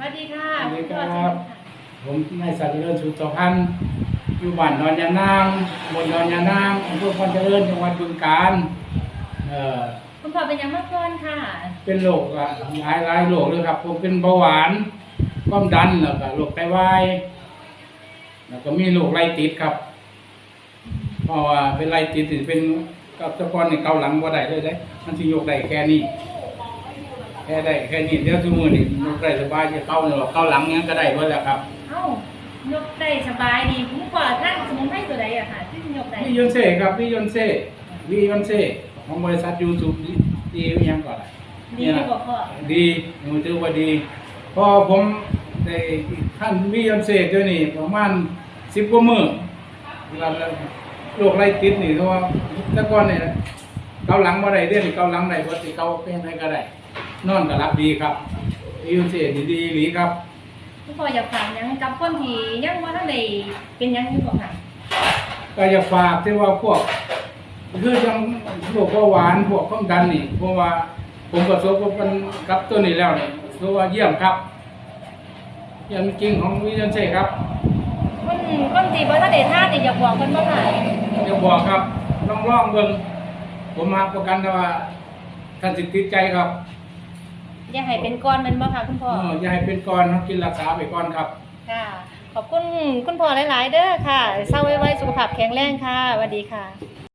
วัสดีค่ะสวัสดีณคพ่อรับ ผมนายสัตว์เจริญสุตพันธ์อยู่บ้านนอนยานางตำบนนอนยานางอำเภอพรเจริญจังหวัดบึงกาฬเอ่อคุณพ่อเป็นยังมากก่อนค่ะเป็นโรคอะหลายหลายโรคเลยครับ ผมเป็นเบาหวานความดันแล้วก็โรคไตวายแล้วก็มีโรคไรติดครับเพราะว่าเป็นไรติดนี่เป็นกับตะกอนในเกาหลังบ่ได้เลยเด้มันสิยกได้แค่นี้ แค่ได้แค่นี้เดี๋ยวทุกมื้อนี่ยกได้สบายจะเกาเนี่ยเกาหลังยังก็ได้เบิดแล้วครับเอ้ายกได้สบายดีคุณพ่อท่านสมุนไพรตัวใดอะค่ะที่ยกได้วิยอนเซ่ครับวิยอนเซ่วิยอนเซ่ของบริษัทยูทูบดียังก่อนอะดีที่บอกพ่อดีมันถือว่าดีพอผมได้ท่านวิยอนเซ่เดี๋ยวนี้ประมาณสิบกว่ามือเวลาโรคไรติดนี่เพราะว่าแตะก่อนเนี่ยเกาหลังบ่ได้เดี๋ยวนี้เกาหลังได้ปกติเกาเป็นอะไรก็ได้ นอนก็รับดีครับวิยอนเซ่ดีดีหลีครับ คุณพ่ออยากฝากหยังกับคนที่ยังว่าท่านใดเป็นหยังอยู่บ่ค่ะก็จะฝากที่ว่าพวก คือจังพวกเบาหวานพวกความดันนี่ เพราะว่าผมประสบกับมันกับตัวนี้แล้วเนี่ยถือว่าเยี่ยมครับเยี่ยมจริงของวิญญาณเซ่ครับคนคนที่บ่ท่านใดท่านนี่อยากบอกเพิ่นบ่ค่ะเดี๋ยวบอกครับลองลองเบิ่งผมมาประกันว่าท่านสิติดใจครับ อย่าให้เป็นก้อนแมันบ่ค่ะคุณพ่อ เอออย่าให้เป็นก้อนครับกินรักษาไปก่อนครับค่ะ ขอบคุณคุณพ่อหลาย ๆ เด้อค่ะเศร้าไว้ ๆ สุขภาพแข็งแรงค่ะสวัสดีค่ะ